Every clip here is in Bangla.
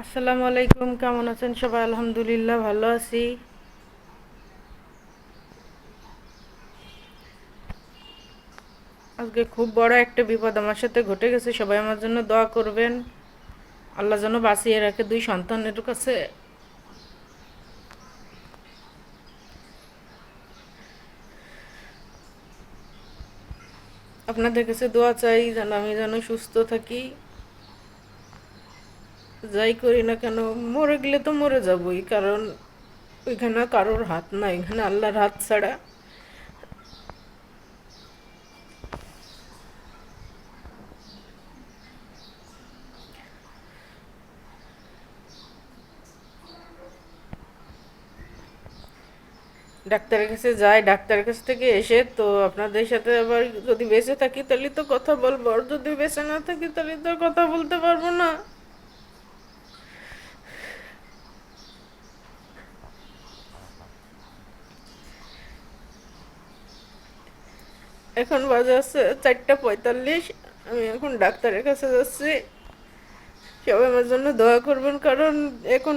আসসালামু আলাইকুম, কেমন আছেন সবাই? আলহামদুলিল্লাহ, ভালো আছি। আজকে খুব বড় একটা বিপদ আমার সাথে ঘটে গেছে, সবাই আমার জন্য দোয়া করবেন। আল্লাহ যেন বাঁচিয়ে রাখে দুই সন্তানের কাছে। আপনাদের কাছে দোয়া চাই, যেন আমি যেন সুস্থ থাকি। যাই করি না কেন, মরে গেলে তো মরে যাবই, কারণ ওইখানে কারোর হাত নাই, এখানে আল্লাহর হাত ছাড়া। ডাক্তারের কাছে যাই, ডাক্তারের কাছ থেকে এসে তো আপনাদের সাথে আবার যদি বেঁচে থাকি, তাহলে তো কথা বলব, আর যদি বেঁচে না থাকি, তাহলে তো কথা বলতে পারব না। এখন বাজে আছে চারটা পঁয়তাল্লিশ। আমি এখন ডাক্তারের কাছে যাচ্ছি। সবাই আমার জন্য দোয়া করবেন, কারণ এখন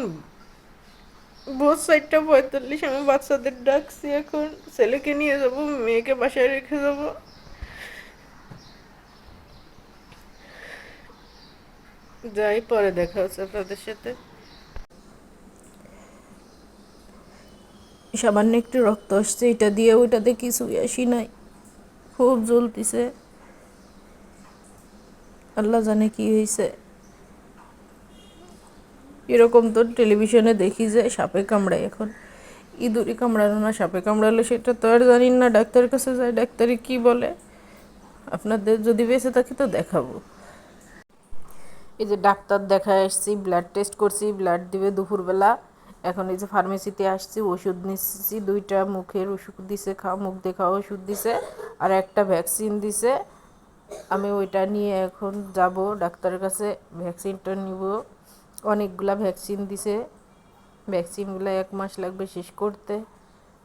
ভোর চারটা পঁয়তাল্লিশ, আমি বাচ্চাদের ডাকছি এখন। ছেলেকে নিয়ে যাব, মেয়েকে বাসায় রেখে যাব। যাই, পরে দেখা হচ্ছে আপনাদের সাথে। সামান্য একটু রক্ত আসছে, এটা দিয়ে ওইটাতে কিছুই আসি নাই। খুব জ্বলতিছে। আল্লাহ জানে কি হয়েছে এরকম তো টেলিভিশনে দেখি যে সাপে কামড়ায় এখন। ইঁদুরি কামড়ানো না, সাপে কামড়ালে সেটা তো আর জানি না, ডাক্তারের কাছে যায় ডাক্তারি কি বলে? আপনাদের যদি বেঁচে থাকি তো দেখাবো। এই যে ডাক্তার দেখা আসছি ব্লাড টেস্ট করছি ব্লাড দিবে দুপুরবেলা। এখন এই যে ফার্মেসিতে আসছি, ওষুধ নিচ্ছি, দুইটা মুখের ওষুধ দিছে খাওয়া মুখ দেখা ওষুধ দিছে। আর একটা ভ্যাকসিন দিছে। আমি ওইটা নিয়ে এখন যাব, ডাক্তারের কাছে ভ্যাকসিনটা নিব। অনেকগুলা ভ্যাকসিন দিছে। ভ্যাকসিনগুলো এক মাস লাগবে শেষ করতে।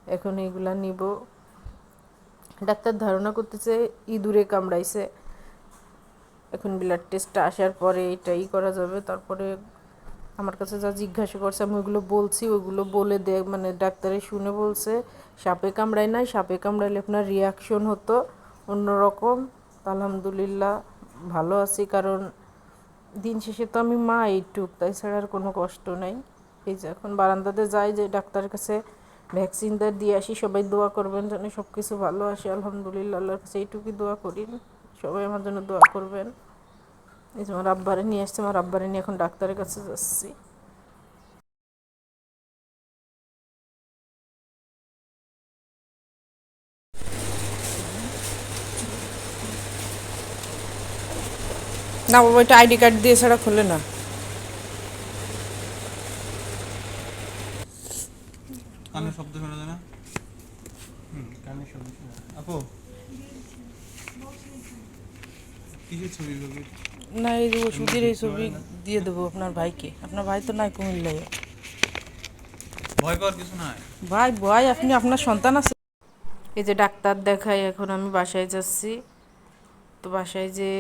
এখন এগুলা নিব। ডাক্তার ধারণা করতেছে, ইঁদুরে কামড়াইছে। এখন ব্লাড টেস্টটা আসার পরে এটাই করা যাবে। তারপরে আমার কাছে যা জিজ্ঞাসা করছে, আমি ওইগুলো বলছি, ওইগুলো বলে দে মানে ডাক্তারে শুনে বলছে, সাপে কামড়ায় নাই, সাপে কামড়াইলে আপনার রিয়াকশন হতো অন্যরকম। আলহামদুলিল্লাহ ভালো আছি, কারণ দিন শেষে তো আমি মা এইটুক, তাই ছাড়া আর কোনো কষ্ট নাই। এই যে এখন বারান্দাতে যাই, যে ডাক্তারের কাছে ভ্যাকসিনটা দিয়ে আসি, সবাই দোয়া করবেন যেন সব কিছু ভালো আসে। আলহামদুলিল্লাহ, আল্লাহর কাছে এইটুকুই দোয়া করি। সবাই আমার জন্য দোয়া করবেন। এই যে আমার আব্বারে নিয়ে আসছে আমার আব্বারে নিয়ে এখন ডাক্তারের কাছে যাচ্ছি। না বাবা এটা আইডি কার্ড দিয়ে ছাড়া খোলে না। কানে শব্দ শোনা যায় না? হুম কানে শব্দ শোনা আপু কিসের ছবি না এই যে ওষুধের এই ছবি দিয়ে দেবো আপনার ভাইকে। আপনার ভাই তো নাই কুমিল্লায়। ভয় পাওয়ার কিছু নাই? ভাই ভাই আপনি আপনার সন্তান আছে? এই যে ডাক্তার দেখাই এখন আমি বাসায় যাচ্ছি। তো বাসায় যে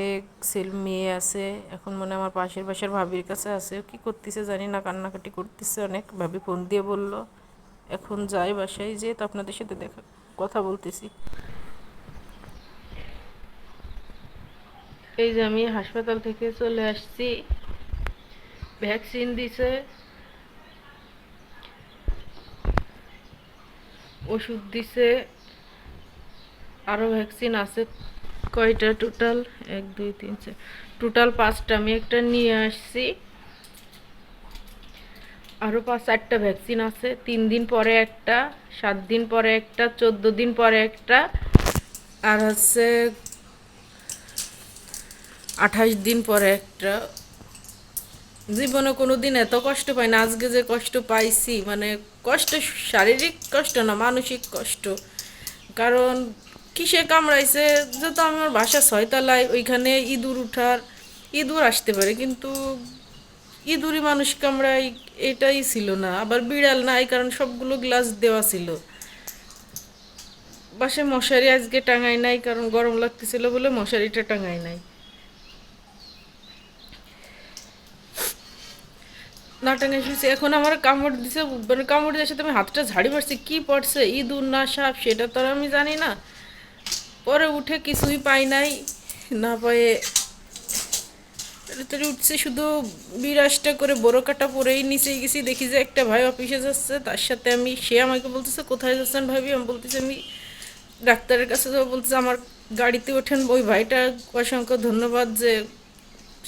ছেলে মেয়ে আছে এখন মনে আমার পাশের বাসার ভাবির কাছে আছে। কি করতেছে জানি না কান্নাকাটি করতেছে অনেক। ভাবি ফোন দিয়ে বলল এখন যাই বাসায় যে তো আপনাদের সাথে দেখা কথা বলতেছি। এই যে আমি হাসপাতাল থেকে চলে আসছি। ভ্যাকসিন দিছে। ওষুধ দিছে। আরও ভ্যাকসিন আছে কয়টা টোটাল? এক, দুই, তিন, চার। টোটাল পাঁচটা। আমি একটা নিয়ে আসছি। আরও পাঁচ, চারটা ভ্যাকসিন আছে। তিন দিন পরে একটা, সাত দিন পরে একটা, চোদ্দ দিন পরে একটা। আর হচ্ছে আঠাশ দিন পরে একটা জীবনে কোনো দিন এত কষ্ট পাই না। আজকে যে কষ্ট পাইছি মানে কষ্ট শারীরিক কষ্ট না, মানসিক কষ্ট। কারণ কিসে কামড়াইছে যত আমার বাসা ছয়তলায়, ওইখানে ইঁদুর উঠার, ইঁদুর আসতে পারে, কিন্তু ইঁদুরই মানুষ কামড়ায় এটাই ছিল না। আবার বিড়াল নাই কারণ সবগুলো গ্লাস দেওয়া ছিল। বাসে মশারি আজকে টাঙাই নাই, কারণ গরম লাগতেছিল বলে মশারিটা টাঙাই নাই। না টাঙাই শুয়েছি। এখন আমার কামড় দিছে মানে কামড় দেওয়ার সাথে আমি হাতটা ঝাড়ি মারছি, কি পড়ছে? ইঁদুর না সাপ, সেটা তো আর আমি জানি না। পরে উঠে কিছুই পাই নাই, না পায়ে তাড়াতাড়ি উঠছে, শুধু বিরাজটা করে বড় কাটা পরেই নিচে গেছি, দেখি যে একটা ভাই অফিসে যাচ্ছে, তার সাথে আমি, সে আমাকে বলতেছে, কোথায় যাচ্ছেন ভাবি? আমি বলতেছি, আমি ডাক্তারের কাছে যাব। বলতেছে, আমার গাড়িতে ওঠেন। ওই ভাইটা অসংখ্য ধন্যবাদ যে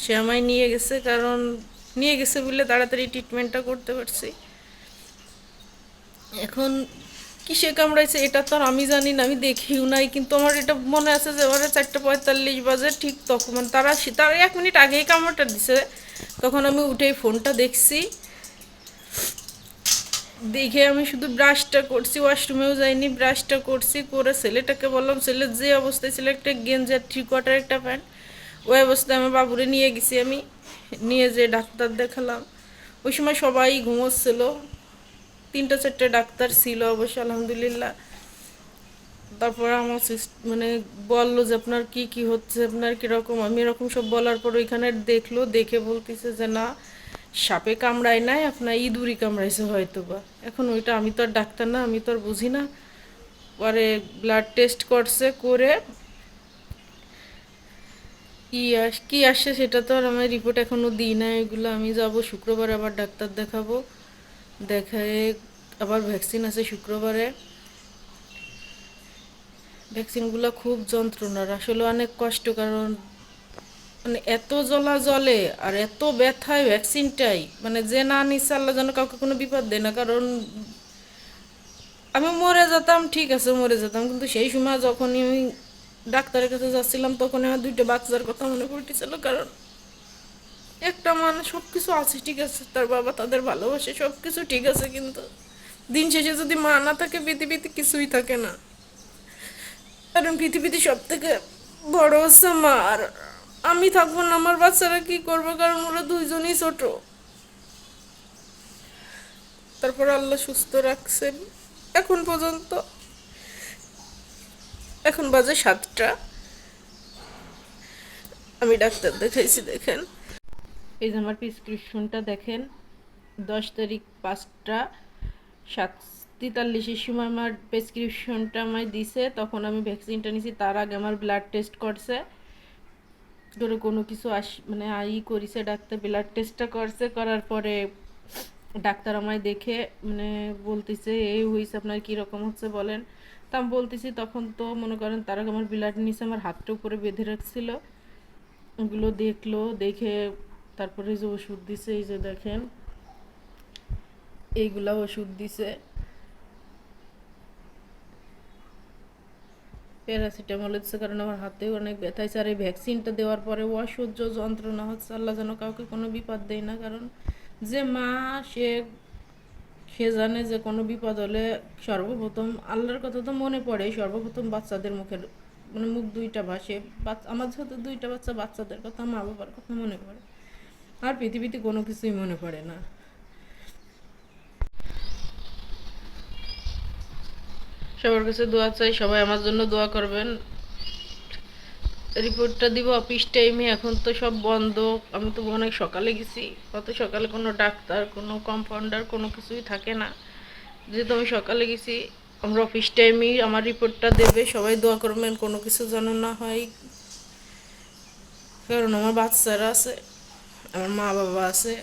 সে আমায় নিয়ে গেছে, কারণ নিয়ে গেছে বলে তাড়াতাড়ি ট্রিটমেন্টটা করতে পারছি। এখন কিসে কামড়াইছে এটা তো আমি জানি না, আমি দেখিও নাই, কিন্তু আমার এটা মনে আছে যে ওরা চারটে পঁয়তাল্লিশ বাজে ঠিক তখন মানে তারা তার এক মিনিট আগেই কামড়টা দিছে, তখন আমি উঠেই ফোনটা দেখছি। দেখে আমি শুধু ব্রাশটা করছি ওয়াশরুমেও যাইনি ব্রাশটা করছি, করে ছেলেটাকে বললাম, ছেলে, যে অবস্থায় ছিল একটা গেঞ্জি আর থ্রি কোয়ার্টার একটা প্যান্ট ওই অবস্থায় আমার বাবুরে নিয়ে গেছি আমি। নিয়ে যে ডাক্তার দেখালাম। ওই সময় সবাই ঘুমোচ্ছিল। তিনটা, চারটে ডাক্তার ছিল অবশ্য আলহামদুলিল্লাহ। তারপর আমার মানে বলল যে, আপনার কি কি হচ্ছে? আপনার কীরকম? আমি এরকম সব বলার পর ওইখানে দেখল, দেখে বলতেছে যে, না, সাপে কামড়ায় নাই, আপনার ইঁদুরি কামড়াইছে হয়তো বা এখন ওইটা আমি তো আর ডাক্তার না, আমি তো আর বুঝি না। পরে ব্লাড টেস্ট করছে, করে কি আস, কি আসছে সেটা তো আর আমার রিপোর্ট এখনও দিই না, এগুলো আমি যাব শুক্রবার আবার ডাক্তার দেখাবো। দেখায় আবার ভ্যাকসিন আছে শুক্রবারে। ভ্যাকসিনগুলো খুব যন্ত্রণার, আসলে অনেক কষ্ট কারণ মানে এত জ্বলা জলে আর এত ব্যথায় ভ্যাকসিনটাই মানে যে না নিচ্ছে আল্লাহ যেন কাউকে কোনো বিপদ দেয় না, কারণ আমি মরে যেতাম, ঠিক আছে মরে যেতাম, কিন্তু সেই সময় যখনই আমি ডাক্তারের কাছে যাচ্ছিলাম, তখন আমার দুইটা বাচ্চার কথা মনে পড়তেছিল, কারণ একটা মানে সব কিছু আছে, ঠিক আছে, তার বাবা তাদের ভালোবাসে সব কিছু ঠিক আছে, কিন্তু দিন শেষে যদি মা না থাকে, পৃথিবীতে কিছুই থাকে না। কারণ পৃথিবীতে সব থেকে বড় হচ্ছে মা, আর আমি থাকব না, আমার বাচ্চারা কি করব? কারণ ওরা দুইজনই ছোট। তারপর আল্লাহ সুস্থ রাখছেন। এখন পর্যন্ত এখন বাজে সাতটা। আমি ডাক্তার দেখাইছি, দেখেন। এই যে আমার প্রেসক্রিপশনটা দেখেন, দশ তারিখ পাঁচটা সাত তেতাল্লিশের সময় আমার প্রেসক্রিপশনটা আমায় দিছে, তখন আমি ভ্যাকসিনটা নিছি, তার আগে আমার ব্লাড টেস্ট করছে। করে কোনো কিছু আস মানে ই করিছে, ডাক্তার ব্লাড টেস্টটা করছে, করার পরে ডাক্তার আমায় দেখে মানে বলতেছে, এই হয়েছে আপনার কীরকম হচ্ছে? বলেন। তা আমি বলতেছি, তখন তো মনে করেন তারা আমার ব্লাড নিচে আমার হাতটা উপরে বেঁধে রাখছিল। ওগুলো দেখল, দেখে তারপরে যে ওষুধ দিছে, এই যে দেখেন, এইগুলা ওষুধ দিছে। প্যারাসিটামল হচ্ছে কারণ আমার হাতেও অনেক ব্যথা হয়েছে। আর এই ভ্যাকসিনটা দেওয়ার পরে অসহ্য যন্ত্রণা হচ্ছে। আল্লাহ যেন কাউকে কোনো বিপদ দেয় না। কারণ যে মা, সে সে জানে যে কোনো বিপদ হলে সর্বপ্রথম, আল্লাহর কথা তো মনে পড়ে, সর্বপ্রথম বাচ্চাদের মুখের মানে মুখ দুইটা ভাসে। আমার যেহেতু দুইটা বাচ্চা, বাচ্চাদের কথা, মা বাবার কথা মনে পড়ে। আর পৃথিবীতে কোনো কিছুই মনে পড়ে না। সবার কাছে দোয়া চাই, সবাই আমার জন্য দোয়া করবেন। রিপোর্টটা দিব অফিস টাইমে এখন তো সব বন্ধ। আমি তো অনেক সকালে গেছি। অত সকালে কোনো ডাক্তার, কোনো কম্পাউন্ডার কোনো কিছুই থাকে না। যেহেতু আমি সকালে গেছি, আমরা অফিস টাইমেই আমার রিপোর্টটা দেবে। সবাই দোয়া করবেন কোনো কিছু যেন না হয়। কারণ আমার বাচ্চারা আছে, আমার মা বাবা আছে।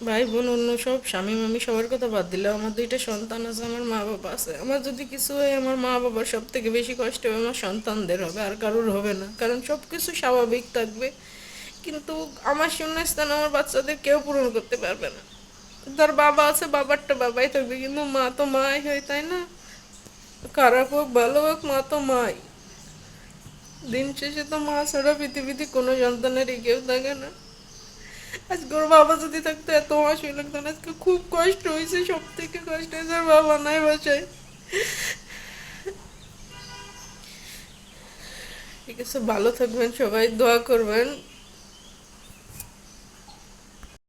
ভাই বোন, অন্য সব স্বামী, মামি সবার কথা বাদ দিলে আমার দুইটা সন্তান আছে, আমার মা বাবা আছে। আমার যদি কিছু হয়, আমার মা বাবার সব থেকে বেশি কষ্ট হবে আমার সন্তানদের হবে, আর কারোর হবে না। কারণ সব কিছু স্বাভাবিক থাকবে। কিন্তু আমার শূন্যস্থান আমার বাচ্চাদের কেউ পূরণ করতে পারবে না। তার বাবা আছে বাবারটা বাবাই থাকবে, কিন্তু মা তো মাই হয়, তাই না? খারাপ হোক, ভালো হোক, মা তো মাই। দিন শেষে তো মা ছাড়া পৃথিবীতে কোনো সন্তানের কেউ থাকে না। আজকে ওর বাবা যদি থাকতো, এত হাসি লাগতো না। আজকে খুব কষ্ট হয়েছে সব থেকে কষ্ট হয়েছে আর বাবা নাই বাসায়। ঠিক আছে, ভালো থাকবেন, সবাই দোয়া করবেন।